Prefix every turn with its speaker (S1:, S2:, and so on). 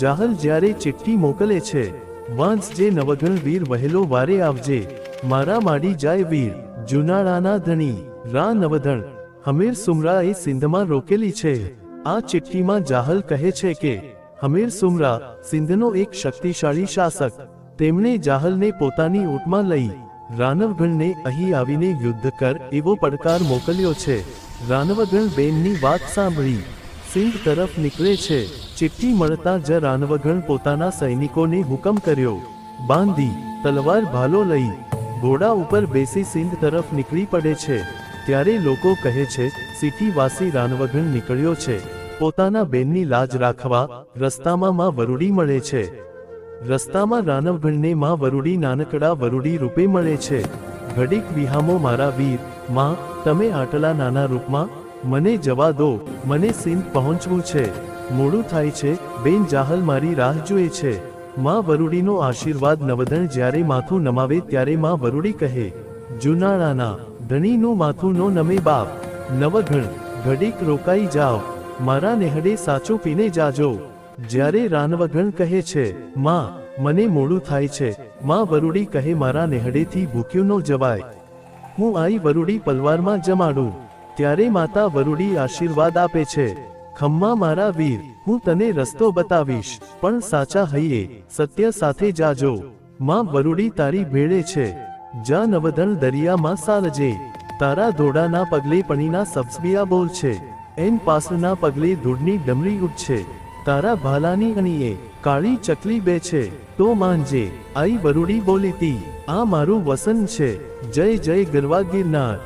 S1: જાહલ જ્યારે ચિઠ્ઠી મોકલે છે વાંચજે નવગણ વીર વહેલો વારે આવજે, મારા માડી જાય વીર, જુનાળાના ધણી, રા નવધણ. હમીર સુમરા એ સિંધમાં રોકેલી છે. આ ચિઠ્ઠીમાં જાહલ કહે છે કે, હમીર સુમરા, સિંધનો એક શક્તિશાળી શાસક, તેમણે જાહલને પોતાની ઊંટમાં લઈ, રાનવગણને અહીં આવીને યુદ્ધ કર એવો પડકાર મોકલ્યો છે. રાનવગણ બેનની વાત સાંભળી, સિંધ તરફ નીકળે છે. ચિઠ્ઠી મળતા જ રાનવગણ પોતાના સૈનિકોને હુકમ કર્યો. બાંધી, તલવાર ભાલો લઈ, ઘોડા ઉપર બેસી સિંધ તરફ નીકળી પડે છે. ત્યારે લોકો કહે છે સિટીવાસી રાનવગણ નીકળ્યો છે. પોતાના બેનની લાજ રાખવા રસ્તામાં માં વરુડી મળે છે. રસ્તામાં રાનવગણને માં વરુડી નાનકડા વરુડી રૂપે મળે છે. ઘડીક વિહામો મારા વીર, માં, તમે આટલા નાના રૂપમાં, મને જવા દો, મને સિંધ પહોંચવું છે. મોડું થાય છે, બેન જાહલ મારી રાહ જોએ છે. માં વરુડીનો આશીર્વાદ નવધણ જ્યારે માથું નમાવે ત્યારે માં વરુડી કહે જુનાળાના ધણીનું માથું નો નમે બાપ. નવઘણ, ઘડીક રોકાઈ જાઓ. મારા નેહડે સાચું પીને જાજો. જ્યારે રાનવઘણ કહે છે, માં, મને મોડું થાય છે. માં વરુડી કહે, મારા નેહડેથી ભૂખ્યું ન જવાય. હું આઈ વરુડી પલવારમાં જમાડું. ત્યારે માતા વરુડી આશીર્વાદ આપે છે. ખમ્મા મારા વીર, હું તને રસ્તો બતાવીશ, પણ સાચા હૈયે, સત્ય સાથે જાજો. માં વરુડી તારી ભેળે છે. જા નવધણ દરિયામાં સાલજે તારા ધોડાના પગલે પણીના સબસબિયા બોલ છે. એન પાસના પગલે ધૂળની ડમરી ઉઠશે. તારા ભાલાની અણીએ, કાળી ચકલી બે છે. તો માનજે આઈ વરુડી બોલીતી, આ મારું વસન છે. જય જય ગરવા ગિરનાર.